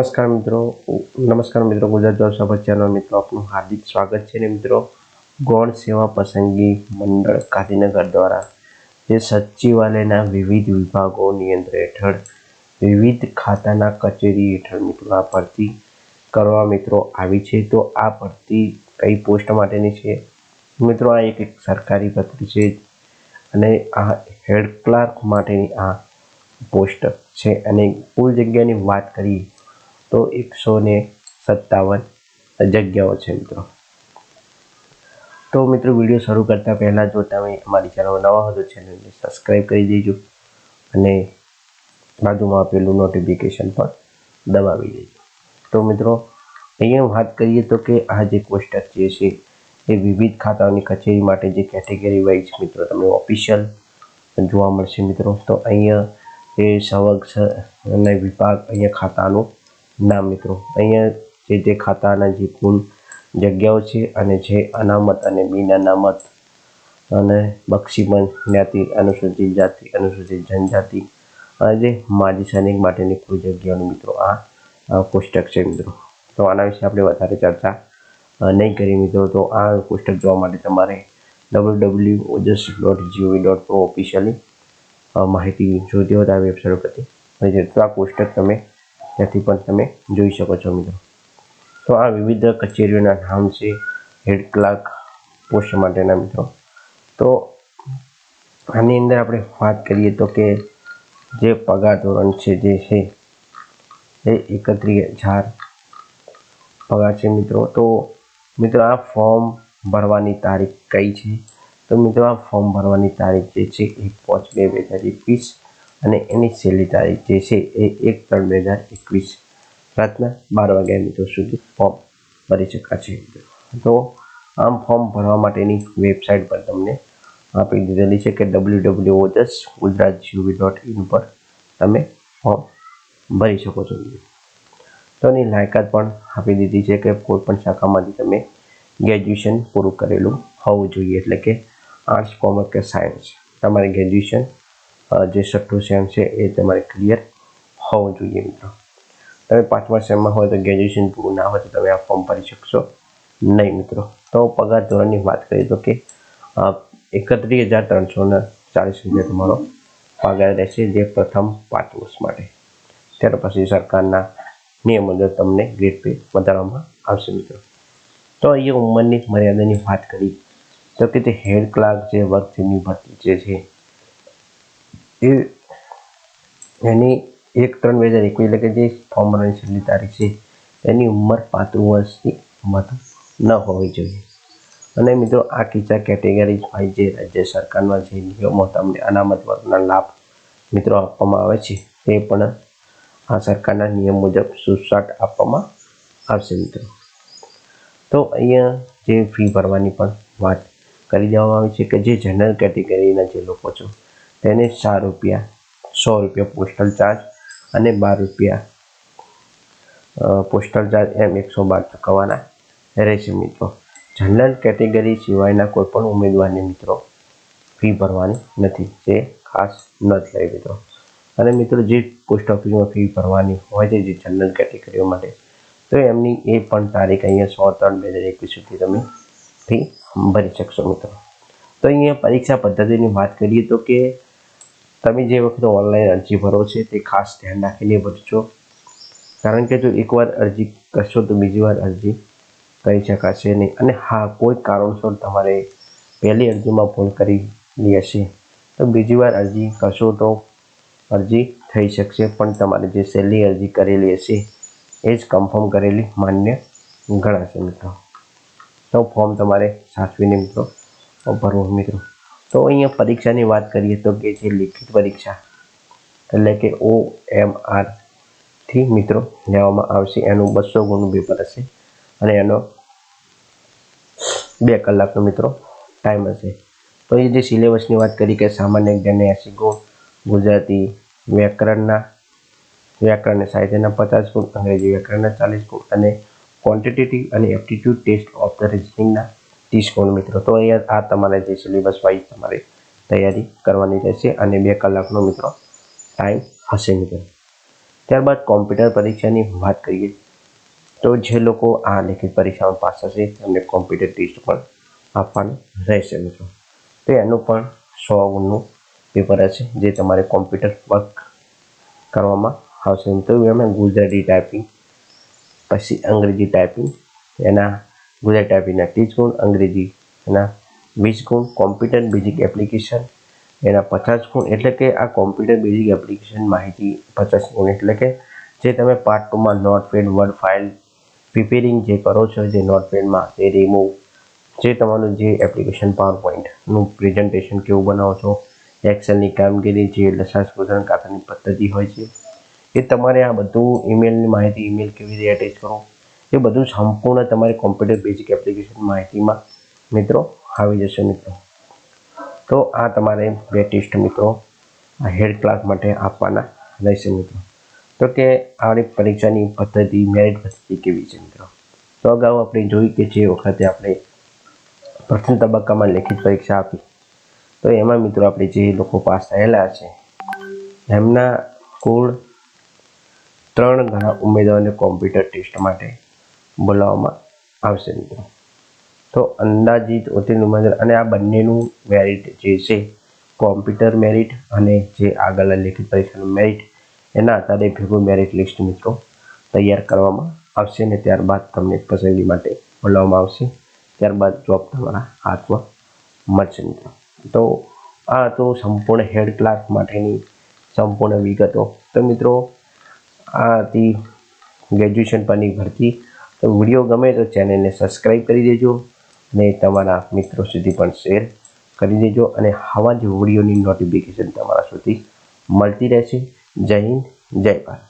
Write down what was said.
નમસ્કાર મિત્રો. નમસ્કાર મિત્રો, ગુજરાત જોબ સભા ચેનલ મિત્રો, આપનું હાર્દિક સ્વાગત છે ને મિત્રો. ગૌણ સેવા પસંદગી મંડળ ગાંધીનગર દ્વારા જે સચિવાલયના વિવિધ વિભાગો નિયંત્રણ હેઠળ, વિવિધ ખાતાના કચેરી હેઠળ મિત્રો આ ભરતી કરવા મિત્રો આવી છે. તો આ ભરતી કઈ પોસ્ટ માટેની છે? મિત્રો, આ એક એક સરકારી ભરતી છે અને આ હેડ ક્લાર્ક માટેની આ પોસ્ટ છે. અને કુલ જગ્યાની વાત કરીએ તો એકસો ને સત્તાવન જગ્યાઓ છે મિત્રો. તો મિત્રો વીડિયો શરૂ કરતાં પહેલાં જો તમે અમારી ચેનલ નવા હો તો ચેનલને સબસ્ક્રાઈબ કરી દેજો અને બાજુમાં આપેલું નોટિફિકેશન પણ દબાવી દેજો. તો મિત્રો, અહીંયા વાત કરીએ તો કે આ જે કોષ્ટક જે છે એ વિવિધ ખાતાઓની કચેરી માટે જે કેટેગરી વાઇઝ મિત્રો તમને ઓફિશિયલ જોવા મળશે મિત્રો. તો અહીંયા એ સવગ અને વિભાગ અહીંયા ખાતાનું નામ મિત્રો અહીંયા જે તે ખાતાના જે કુલ જગ્યાઓ છે અને જે અનામત અને બિન અનામત અને બક્ષીબંધ જ્ઞાતિ અનુસૂચિત જાતિ અનુસૂચિત જનજાતિ અને જે માજી સૈનિક માટેની કુલ જગ્યાઓનું મિત્રો આ પુસ્તક છે મિત્રો તો આના વિશે આપણે વધારે ચર્ચા નહીં કરી મિત્રો તો આ કોષ્ટક જોવા માટે તમારે W W Ojas dot G O V dot pro officially માહિતી જોઈતી હોય તો આ વેબસાઇટ ઉપરથી તો આ કોષ્ટક તમે ત્યાંથી પણ તમે જોઈ શકો છો મિત્રો. તો આ વિવિધ કચેરીઓના નામ છે હેડ ક્લાર્ક પોસ્ટ માટેના મિત્રો. તો આની અંદર આપણે વાત કરીએ તો કે જે પગાર ધોરણ છે જે છે, એ એકત્રીસ હજાર પગાર છે મિત્રો. તો મિત્રો આ ફોર્મ ભરવાની તારીખ કઈ છે? તો મિત્રો આ ફોર્મ ભરવાની તારીખ જે છે એક પાંચ બે બે હજાર એકવીસ અને એની છેલ્લી તારીખ જે છે એ એક ત્રણ બે હજાર એકવીસ રાતના બાર વાગ્યા મિત્રો સુધી ફોર્મ ભરી શકાશે. તો આમ ફોર્મ ભરવા માટેની વેબસાઇટ પર તમને આપી દીધેલી છે કે W W Ojas Gujarat GOV dot in પર તમે ફોર્મ ભરી શકો છો. તો એની લાયકાત પણ આપી દીધી છે કે કોઈ પણ શાખામાંથી તમે ગ્રેજ્યુએશન પૂરું કરેલું હોવું જોઈએ, એટલે કે આર્ટ્સ કોમર્સ કે સાયન્સ તમારે ગ્રેજ્યુએશન જે છઠ્ઠું સેમ છે એ તમારે ક્લિયર હોવું જોઈએ મિત્રો. તમે પાંચમા સેમમાં હોય તો ગ્રેજ્યુએશન પૂરું ના હોય તો તમે આ ફોર્મ ભરી શકશો નહીં મિત્રો. તો પગાર ધોરણની વાત કરીએ તો કે એકત્રીસ હજાર ત્રણસો ને ચાલીસ રૂપિયા તમારો પગાર રહેશે જે પ્રથમ પાંચ વર્ષ માટે. ત્યાર પછી સરકારના નિયમ મુજબ તમને ગ્રેડ પે વધારવામાં આવશે મિત્રો. તો અહીંયા ઉંમરની મર્યાદાની વાત કરી. તો કે તે હેડ ક્લાર્ક જે વર્ગની ભરતી જે છે એ એની એક ત્રણ બે હજાર એકવીસ, એટલે કે જે ફોર્મ ભરવાની છેલ્લી તારીખ છે, એની ઉંમર પાંત્રીસ વર્ષની વધુ ન હોવી જોઈએ. અને મિત્રો, આ કિસ્સા કેટેગરી વાઇઝ જે રાજ્ય સરકારના જે નિયમો તમને અનામત વર્ગના લાભ મિત્રો આપવામાં આવે છે તે પણ આ સરકારના નિયમ મુજબ સુસાટ આપવામાં આવશે મિત્રો. તો અહીંયા જે ફી ભરવાની પણ વાત કરી દેવામાં આવી છે કે જે જનરલ કેટેગરીના જે લોકો છો તેને ચાર રૂપિયા, સો રૂપિયા પોસ્ટલ ચાર્જ અને બાર રૂપિયા પોસ્ટલ ચાર્જ એમ એકસો બાર ચૂકવવાના રહેશે મિત્રો. જનરલ કેટેગરી સિવાયના કોઈપણ ઉમેદવારને મિત્રો ફી ભરવાની નથી. જે ખાસ નોંધ લઈ મિત્રો. અને મિત્રો જે પોસ્ટ ઓફિસમાં ફી ભરવાની હોય છે, જે જનરલ કેટેગરીઓ માટે, તો એમની એ પણ તારીખ અહીંયા સો ત્રણ બે હજાર એકવીસ સુધી તમે ફી ભરી શકશો મિત્રો. તો અહીંયા પરીક્ષા પદ્ધતિની વાત કરીએ તો કે તમે જે વખતે ઓનલાઈન અરજી ભરો છે તે ખાસ ધ્યાન રાખીને ભરજો. કારણ કે જો એકવાર અરજી કરશો તો બીજી વાર અરજી કરી શકાશે નહીં. અને હા, કોઈ કારણસર તમારે પહેલી અરજીમાં ભૂલ કરી હશે તો બીજી વાર અરજી કરશો તો અરજી થઈ શકશે. પણ તમારે જે છેલ્લી અરજી કરેલી હશે, એ જ કન્ફર્મ કરેલી માન્ય ગણાશે મિત્રો. તો ફોર્મ તમારે સાચવીને મિત્રો ભરવું મિત્રો. તો અહીંયા પરીક્ષાની વાત કરીએ તો કે જે લિખિત પરીક્ષા, એટલે કે ઓ એમ આરથી મિત્રો લેવામાં આવશે, એનું બસો ગુણનું પેપર હશે અને એનો બે કલાકનો મિત્રો ટાઈમ હશે. તો એ જે સિલેબસની વાત કરી કે સામાન્ય જ્ઞાન એસી ગુણ, ગુજરાતી વ્યાકરણના વ્યાકરણ સાહિત્યના પચાસ ગુણ, અંગ્રેજી વ્યાકરણના ચાલીસ ગુણ અને ક્વોન્ટિટેટિવ અને એપ્ટિટ્યૂડ ટેસ્ટ ઓફ ધ રિઝનિંગના ત્રીસ ગુણ મિત્રો. તો અહીંયા આ તમારે જે સિલેબસ વાઇઝ તમારે તૈયારી કરવાની રહેશે અને બે કલાકનો મિત્રો ટાઈમ હશે મિત્રો. ત્યારબાદ કોમ્પ્યુટર પરીક્ષાની વાત કરીએ, તો જે લોકો આ લેખિત પરીક્ષામાં પાસ થશે, તેમને કોમ્પ્યુટર ટેસ્ટ પણ આપવાનું રહેશે મિત્રો. તો એનું પણ સો ગુણનું પેપર હશે, જે તમારે કોમ્પ્યુટર વર્ક કરવામાં આવશે. તો એમાં ગુજરાતી ટાઈપિંગ પછી અંગ્રેજી ટાઈપિંગ એના ગુજરાતી ટાઈપિંગના ત્રીસ ગુણ, અંગ્રેજી એના વીસ ગુણ કોમ્પ્યુટર બેઝિક એપ્લિકેશન એના પચાસ ગુણ, એટલે કે આ કોમ્પ્યુટર બેઝિક એપ્લિકેશન માહિતી પચાસ ગુણ, એટલે કે જે તમે પાર્ટ ટુમાં નોટપેડ વર્ડ ફાઇલ પ્રિપેરિંગ જે કરો છો, જે નોટપેડમાં તે રિમૂવ જે તમારું જે એપ્લિકેશન પાવર પોઈન્ટનું પ્રેઝન્ટેશન કેવું બનાવો છો એક્સેલની કામગીરી, જે લસાસ શોધન કાતરની પદ્ધતિ હોય છે, એ તમારે આ બધું ઈમેલની માહિતી ઈમેલ કેવી રીતે એટેચ કરો એ બધું સંપૂર્ણ તમારે કોમ્પ્યુટર બેઝિક એપ્લિકેશન માહિતીમાં મિત્રો આવી જશે મિત્રો. તો આ તમારે બે ટેસ્ટ મિત્રો આ હેડ ક્લાસ માટે આપવાના રહેશે મિત્રો. તો કે આપણી પરીક્ષાની પદ્ધતિ મેરિટ પદ્ધતિ કેવી છે મિત્રો? તો અગાઉ આપણે જોઈ કે જે વખતે આપણે પ્રથમ તબક્કામાં લેખિત પરીક્ષા આપી, તો એમાં મિત્રો આપણે જે લોકો પાસ થયેલા છે, એમના કુલ ત્રણ ઘણા ઉમેદવારોને કોમ્પ્યુટર ટેસ્ટ માટે બોલાવવામાં આવશે મિત્રો. તો અંદાજિત ઉત્તીર્ણ ઉમેદવાર અને આ બંનેનું મેરિટ જે છે કોમ્પ્યુટર મેરિટ અને જે આગળ લેખિત પરીક્ષાનું મેરિટ એના આધારે ભેગું મેરિટ લિસ્ટ મિત્રો તૈયાર કરવામાં આવશે અને ત્યારબાદ તમને પસંદગી માટે બોલાવવામાં આવશે. ત્યારબાદ જોબ તમારા હાથમાં મળશે મિત્રો. તો આ તો સંપૂર્ણ હેડ ક્લાર્ક માટેની સંપૂર્ણ વિગતો. તો મિત્રો આ હતી ગ્રેજ્યુએશન પરની ભરતી તો વીડિયો ગમે તો ચેનલને સબસ્ક્રાઈબ કરી દેજો અને તમારા મિત્રો સુધી પણ શેર કરી દેજો અને આવા જ વિડીયોની નોટિફિકેશન તમારા સુધી મળતી રહેશે. જય હિન્દ, જય ભારત.